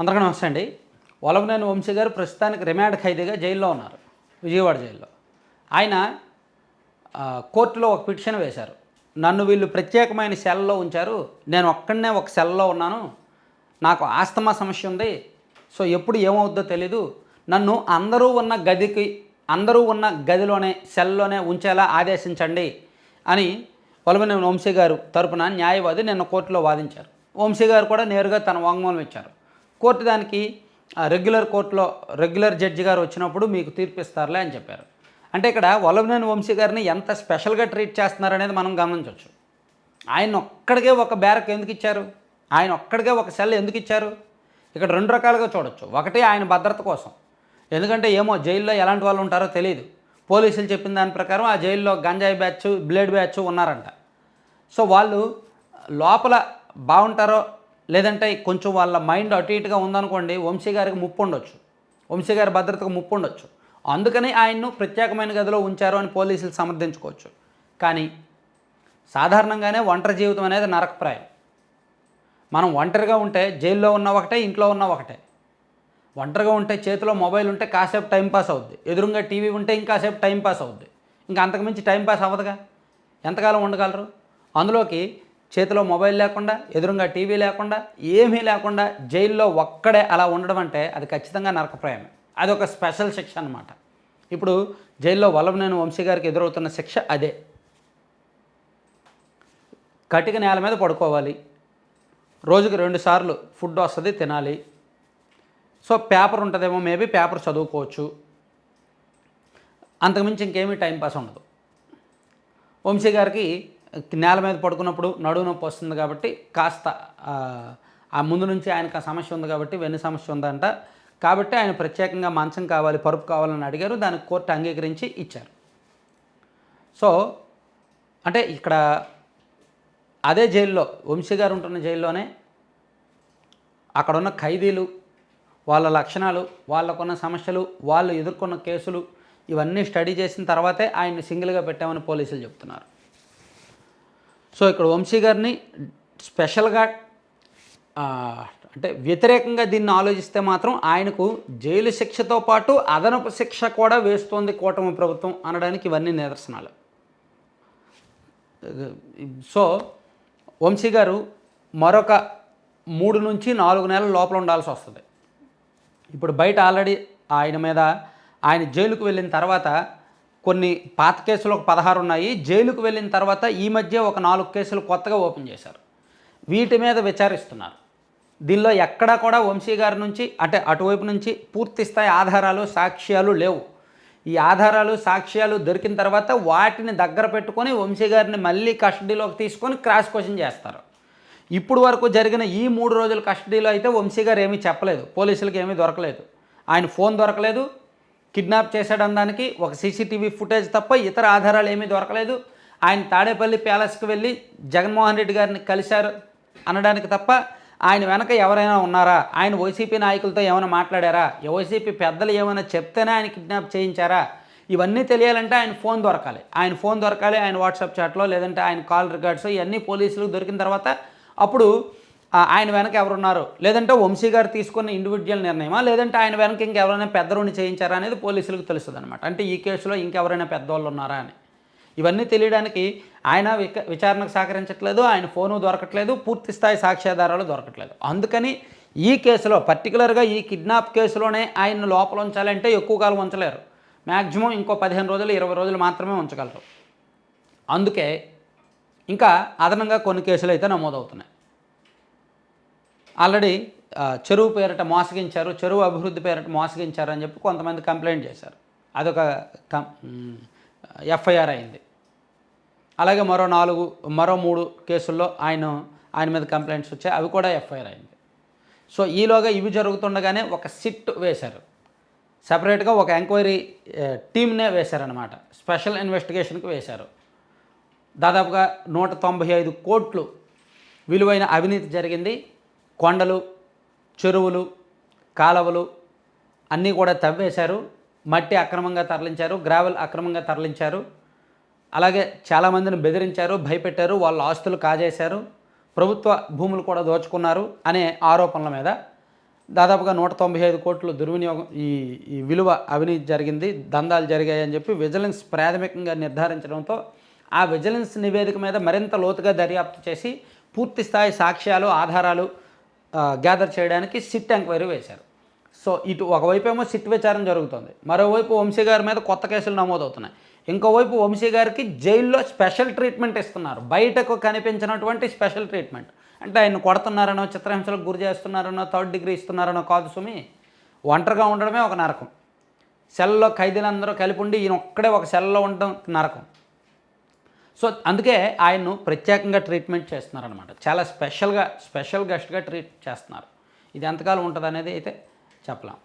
అందరికీ నమస్తే అండి. వలభనేని వంశీ గారు ప్రస్తుతానికి రిమాండ్ ఖైదీగా జైల్లో ఉన్నారు విజయవాడ జైల్లో. ఆయన కోర్టులో ఒక పిటిషన్ వేశారు. నన్ను వీళ్ళు ప్రత్యేకమైన సెల్లో ఉంచారు నేను ఒక్కడనే ఒక సెల్లో ఉన్నాను నాకు ఆస్తమా సమస్య ఉంది సో ఎప్పుడు ఏమవుద్దో తెలీదు. నన్ను అందరూ ఉన్న గదికి అందరూ ఉన్న గదిలోనే సెల్లోనే ఉంచేలా ఆదేశించండి అని వలభనేని వంశీ గారు తరపున న్యాయవాది నిన్న కోర్టులో వాదించారు. వంశీ గారు కూడా నేరుగా తన వాంగ్మూలం ఇచ్చారు. కోర్టు దానికి ఆ, రెగ్యులర్ కోర్టులో రెగ్యులర్ జడ్జి గారు వచ్చినప్పుడు మీకు తీర్పిస్తారులే అని చెప్పారు. అంటే ఇక్కడ వల్లభనేని వంశీ గారిని ఎంత స్పెషల్గా ట్రీట్ చేస్తున్నారనేది మనం గమనించవచ్చు. ఆయన ఒక్కడికే ఒక బ్యారక్ ఎందుకు ఇచ్చారు? ఆయన ఒక్కడికే ఒక సెల్ ఎందుకు ఇచ్చారు? ఇక్కడ రెండు రకాలుగా చూడొచ్చు. ఒకటి ఆయన భద్రత కోసం. ఎందుకంటే ఏమో జైల్లో ఎలాంటి వాళ్ళు ఉంటారో తెలియదు పోలీసులు చెప్పిన దాని ప్రకారం ఆ జైల్లో గంజాయి బ్యాచ్ బ్లేడ్ బ్యాచ్ ఉన్నారంట. సో వాళ్ళు లోపల బాగుంటారో లేదంటే కొంచెం వాళ్ళ మైండ్ అటు ఇటుగా ఉందనుకోండి వంశీ గారికి ముప్పు ఉండొచ్చు. వంశీ గారి భద్రతకు ముప్పు ఉండొచ్చు. అందుకని ఆయన్ను ప్రత్యేకమైన గదిలో ఉంచారు అని పోలీసులు సమర్థించుకోవచ్చు. కానీ సాధారణంగానే ఒంటరి జీవితం అనేది నరకప్రాయం. మనం ఒంటరిగా ఉంటే జైల్లో ఉన్న ఒకటే ఇంట్లో ఉన్న ఒకటే. ఒంటరిగా ఉంటే చేతిలో మొబైల్ ఉంటే కాసేపు టైం పాస్ అవుద్ది. ఎదురుగా టీవీ ఉంటే ఇంకాసేపు టైంపాస్ అవుద్ది. ఇంకా అంతకుమించి టైంపాస్ అవ్వదుగా? ఎంతకాలం ఉండగలరు? అందులోకి చేతిలో మొబైల్ లేకుండా ఎదురుగా టీవీ లేకుండా ఏమీ లేకుండా జైల్లో ఒక్కడే అలా ఉండడం అంటే అది ఖచ్చితంగా నరకప్రాయమే. అది ఒక స్పెషల్ శిక్ష అనమాట ఇప్పుడు జైల్లో వల్లభనేని వంశీ గారికి ఎదురవుతున్న శిక్ష అదే. కటిక నేల మీద పడుకోవాలి. రోజుకి రెండు సార్లు ఫుడ్ వస్తుంది తినాలి. సో పేపర్ ఉంటుందేమో మేబీ పేపర్ చదువుకోవచ్చు. అంతకుమించి ఇంకేమీ టైం పాస్ ఉండదు. వంశీ గారికి నేల మీద పడుకున్నప్పుడు నడువు నొప్పి వస్తుంది కాబట్టి కాస్త ఆ, ముందు నుంచి ఆయనకు ఆ సమస్య ఉంది కాబట్టి వెన్ను సమస్య ఉందంట. కాబట్టి ఆయన ప్రత్యేకంగా మంచం కావాలి పరుపు కావాలని అడిగారు. దానికి కోర్టు అంగీకరించి ఇచ్చారు. సో అంటే ఇక్కడ అదే జైల్లో వంశీ గారు ఉంటున్న జైల్లోనే అక్కడ ఉన్న ఖైదీలు వాళ్ళ లక్షణాలు వాళ్ళకున్న సమస్యలు వాళ్ళు ఎదుర్కొన్న కేసులు ఇవన్నీ స్టడీ చేసిన తర్వాతే ఆయన్ని సింగిల్గా పెట్టామని పోలీసులు చెప్తున్నారు. సో ఇక్కడ వంశీ గారిని స్పెషల్గా అంటే వ్యతిరేకంగా దీన్ని ఆలోచిస్తే మాత్రం ఆయనకు జైలు శిక్షతో పాటు అదనపు శిక్ష కూడా వేస్తోంది కూటమి ప్రభుత్వం అనడానికి ఇవన్నీ నిదర్శనాలు. సో వంశీ గారు మరొక మూడు నుంచి నాలుగు నెలల లోపల ఉండాల్సి వస్తుంది. ఇప్పుడు బయట ఆల్రెడీ ఆయన మీద ఆయన జైలుకు వెళ్ళిన తర్వాత కొన్ని పాత కేసులు ఒక పదహారు ఉన్నాయి. జైలుకు వెళ్ళిన తర్వాత ఈ మధ్య ఒక నాలుగు కేసులు కొత్తగా ఓపెన్ చేశారు. వీటి మీద విచారిస్తున్నారు. దీనిలో ఎక్కడా కూడా వంశీ గారి నుంచి అంటే అటువైపు నుంచి పూర్తి స్థాయి ఆధారాలు సాక్ష్యాలు లేవు. ఈ ఆధారాలు సాక్ష్యాలు దొరికిన తర్వాత వాటిని దగ్గర పెట్టుకొని వంశీ గారిని మళ్ళీ కస్టడీలోకి తీసుకొని క్రాస్ క్వశ్చన్ చేస్తారు. ఇప్పుడు వరకు జరిగిన ఈ మూడు రోజుల కస్టడీలో అయితే వంశీ గారు ఏమీ చెప్పలేదు. పోలీసులకు ఏమీ దొరకలేదు. ఆయన ఫోన్ దొరకలేదు. కిడ్నాప్ చేశాడనడానికి ఒక సీసీటీవీ ఫుటేజ్ తప్ప ఇతర ఆధారాలు ఏమీ దొరకలేదు. ఆయన తాడేపల్లి ప్యాలెస్కి వెళ్ళి జగన్మోహన్ రెడ్డి గారిని కలిశారు అనడానికి తప్ప ఆయన వెనక ఎవరైనా ఉన్నారా? ఆయన వైసీపీ నాయకులతో ఏమైనా మాట్లాడారా? వైసీపీ పెద్దలు ఏమైనా చెప్తేనే ఆయన కిడ్నాప్ చేయించారా? ఇవన్నీ తెలియాలంటే ఆయన ఫోన్ దొరకాలి. ఆయన ఫోన్ దొరకాలి ఆయన వాట్సాప్ చాట్లో లేదంటే ఆయన కాల్ రికార్డ్స్ ఇవన్నీ పోలీసులకు దొరికిన తర్వాత అప్పుడు ఆయన వెనక ఎవరున్నారు? లేదంటే వంశీ గారు తీసుకున్న ఇండివిజువల్ నిర్ణయమా? లేదంటే ఆయన వెనక ఇంకెవరైనా పెద్దరుని చేయించారా అనేది పోలీసులకు తెలుస్తుంది అనమాట అంటే ఈ కేసులో ఇంకెవరైనా పెద్దవాళ్ళు ఉన్నారా అని. ఇవన్నీ తెలియడానికి ఆయన విక- విచారణకు సహకరించట్లేదు ఆయన ఫోను దొరకట్లేదు పూర్తి స్థాయి సాక్ష్యాధారాలు దొరకట్లేదు. అందుకని ఈ కేసులో పర్టికులర్గా ఈ కిడ్నాప్ కేసులోనే ఆయన్ని లోపల ఉంచాలంటే ఎక్కువ కాలం ఉంచలేరు. మ్యాక్సిమం ఇంకో పదిహేను రోజులు ఇరవై రోజులు మాత్రమే ఉంచగలరు. అందుకే ఇంకా అదనంగా కొన్ని కేసులు అయితే నమోదవుతున్నాయి. ఆల్రెడీ చెరువు పేరిట మోసగించారు చెరువు అభివృద్ధి పేరిట మోసగించారు అని చెప్పి కొంతమంది కంప్లైంట్ చేశారు. అదొక కం ఎఫ్ఐఆర్ అయింది. అలాగే మరో నాలుగు మరో మూడు కేసుల్లో ఆయన ఆయన మీద కంప్లైంట్స్ వచ్చాయి. అవి కూడా ఎఫ్ఐఆర్ అయింది. సో ఈలోగా ఇవి జరుగుతుండగానే ఒక సిట్ వేశారు. సపరేట్గా ఒక ఎంక్వైరీ టీమ్నే వేశారనమాట స్పెషల్ ఇన్వెస్టిగేషన్కి వేశారు. దాదాపుగా నూట తొంభై ఐదు కోట్లు విలువైన అవినీతి జరిగింది. కొండలు చెరువులు కాలవలు అన్నీ కూడా తవ్వేశారు. మట్టి అక్రమంగా తరలించారు గ్రావెల్ అక్రమంగా తరలించారు. అలాగే చాలామందిని బెదిరించారు భయపెట్టారు వాళ్ళ ఆస్తులు కాజేశారు ప్రభుత్వ భూములు కూడా దోచుకున్నారు అనే ఆరోపణల మీద దాదాపుగా నూట తొంభై ఐదు కోట్లు దుర్వినియోగం ఈ ఈ విలువ అవినీతి జరిగింది దందాలు జరిగాయని చెప్పి విజిలెన్స్ ప్రాథమికంగా నిర్ధారించడంతో ఆ విజిలెన్స్ నివేదిక మీద మరింత లోతుగా దర్యాప్తు చేసి పూర్తి స్థాయి సాక్ష్యాలు ఆధారాలు గ్యాదర్ చేయడానికి సిట్ ఎంక్వైరీ వేశారు. సో ఇటు ఒకవైపు ఏమో సిట్ విచారణ జరుగుతుంది. మరోవైపు వంశీ గారి మీద కొత్త కేసులు నమోదవుతున్నాయి. ఇంకోవైపు వంశీ గారికి జైల్లో స్పెషల్ ట్రీట్మెంట్ ఇస్తున్నారు. బయటకు కనిపించినటువంటి స్పెషల్ ట్రీట్మెంట్ అంటే ఆయన కొడుతున్నారనో చిత్రహింసలకు గురి చేస్తున్నారనో థర్డ్ డిగ్రీ ఇస్తున్నారనో కాదు సుమి. ఒంటరిగా ఉండడమే ఒక నరకం. సెల్లో ఖైదీలందరూ కలిపి ఉండి ఈయన ఒక్కడే ఒక సెల్లో ఉండడం నరకం. సో అందుకే ఆయన్ను ప్రత్యేకంగా ట్రీట్మెంట్ చేస్తున్నారనమాట చాలా స్పెషల్గా స్పెషల్ గెస్ట్గా ట్రీట్ చేస్తున్నారు. ఇది ఎంతకాలం ఉంటుంది అనేది అయితే చెప్పలేం.